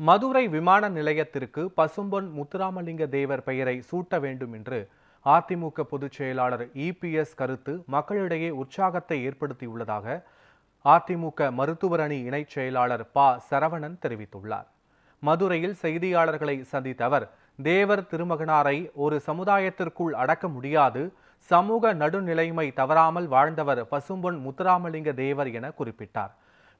மதுரை விமான நிலையத்திற்கு பசும்பொன் முத்துராமலிங்க தேவர் பெயரை சூட்ட வேண்டும் என்று அதிமுக பொதுச் செயலாளர் இபிஎஸ் கருத்து மக்களிடையே உற்சாகத்தை ஏற்படுத்தியுள்ளதாக அதிமுக மருத்துவரணி இணைச் செயலாளர் ப. சரவணன் தெரிவித்துள்ளார். மதுரையில் செய்தியாளர்களை சந்தித்த அவர் தேவர் திருமகனாரை ஒரு சமுதாயத்திற்குள் அடக்க முடியாது. சமூக நடுநிலைமை தவறாமல் வாழ்ந்தவர் பசும்பொன் முத்துராமலிங்க தேவர் என குறிப்பிட்டார்.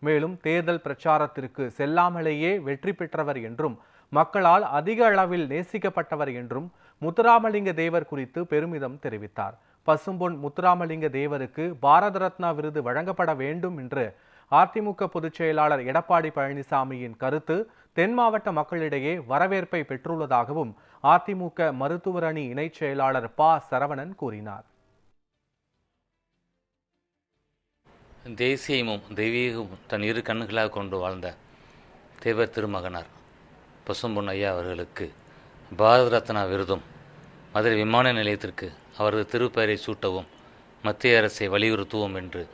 மேலும் தேர்தல் பிரச்சாரத்திற்கு செல்லாமலேயே வெற்றி பெற்றவர் என்றும் மக்களால் அதிக அளவில் நேசிக்கப்பட்டவர் என்றும் முத்துராமலிங்க தேவர் குறித்து பெருமிதம் தெரிவித்தார். பசும்பொன் முத்துராமலிங்க தேவருக்கு பாரத ரத்னா விருது வழங்கப்பட வேண்டும் என்று அதிமுக பொதுச் செயலாளர் எடப்பாடி பழனிசாமியின் கருத்து தென் மாவட்ட மக்களிடையே வரவேற்பை பெற்றுள்ளதாகவும் அதிமுக மருத்துவர் அணி இணைச் செயலாளர் ப. சரவணன் கூறினார். தேசியமும் தெய்வீகமும் தன் இரு கண்ணுகளாக கொண்டு வாழ்ந்த தேவர் திருமகனார் பசும்பொன் ஐயா அவர்களுக்கு பாரத ரத்னா விருதும் மதுரை விமான நிலையத்திற்கு அவரது திருப்பெயரை சூட்டவும் மத்திய அரசை வலியுறுத்துவோம் என்று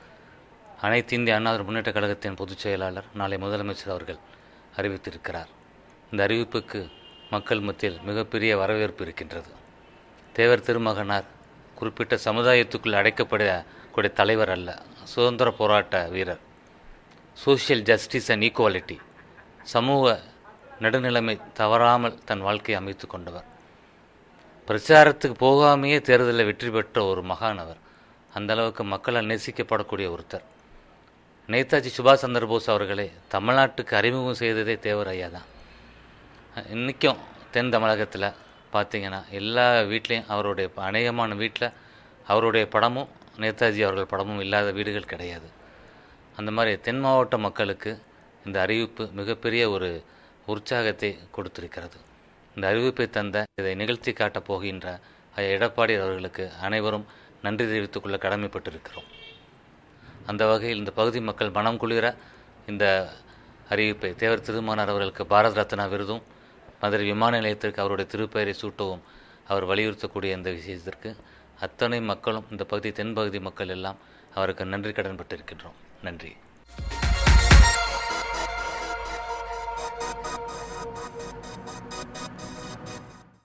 அனைத்து இந்திய அண்ணா முன்னேற்ற கழகத்தின் பொதுச் செயலாளர் நாளை முதலமைச்சர் அவர்கள் அறிவித்திருக்கிறார். இந்த அறிவிப்புக்கு மக்கள் மத்தியில் மிகப்பெரிய வரவேற்பு இருக்கின்றது. தேவர் திருமகனார் குறிப்பிட்ட சமுதாயத்துக்குள் அடைக்கப்படக்கூடிய தலைவர் அல்ல சுதந்திர போராட்ட வீரர். சோஷியல் ஜஸ்டிஸ் அண்ட் ஈக்குவாலிட்டி சமூக நடுநிலைமை தவறாமல் தன் வாழ்க்கையை அமைத்து கொண்டவர். பிரச்சாரத்துக்கு போகாமையே தேர்தலில் வெற்றி பெற்ற ஒரு மகான் அவர். அந்த அளவுக்கு மக்களால் நேசிக்கப்படக்கூடிய ஒருத்தர். நேதாஜி சுபாஷ் சந்திரபோஸ் அவர்களை தமிழ்நாட்டுக்கு அறிமுகம் செய்ததே தேவர் ஐயா தான். இன்றைக்கும் தென் தமிழகத்தில் பார்த்தீங்கன்னா எல்லா வீட்லேயும் அவருடைய அநேகமான வீட்டில் அவருடைய படமும் நேதாஜி அவர்கள் படமும் இல்லாத வீடுகள் கிடையாது. அந்த மாதிரி தென் மாவட்ட மக்களுக்கு இந்த அறிவிப்பு மிகப்பெரிய ஒரு உற்சாகத்தை கொடுத்திருக்கிறது. இந்த அறிவிப்பை தந்த இதை நிகழ்த்தி காட்டப் போகின்ற எடப்பாடி அவர்களுக்கு அனைவரும் நன்றி தெரிவித்துக் கொள்ள கடமைப்பட்டிருக்கிறோம். அந்த வகையில் இந்த பகுதி மக்கள் மனம் குளிர இந்த அறிவிப்பை தேவர் திருமானார் அவர்களுக்கு பாரத ரத்னா விருதும் மதுரை விமான நிலையத்திற்கு அவருடைய திருப்பெயரை சூட்டவும் அவர் வலியுறுத்தக்கூடிய இந்த விஷயத்திற்கு அத்தனை மக்களும் இந்த பகுதி தென்பகுதி மக்கள் எல்லாம் அவருக்கு நன்றி கடன்பட்டிருக்கின்றோம் நன்றி.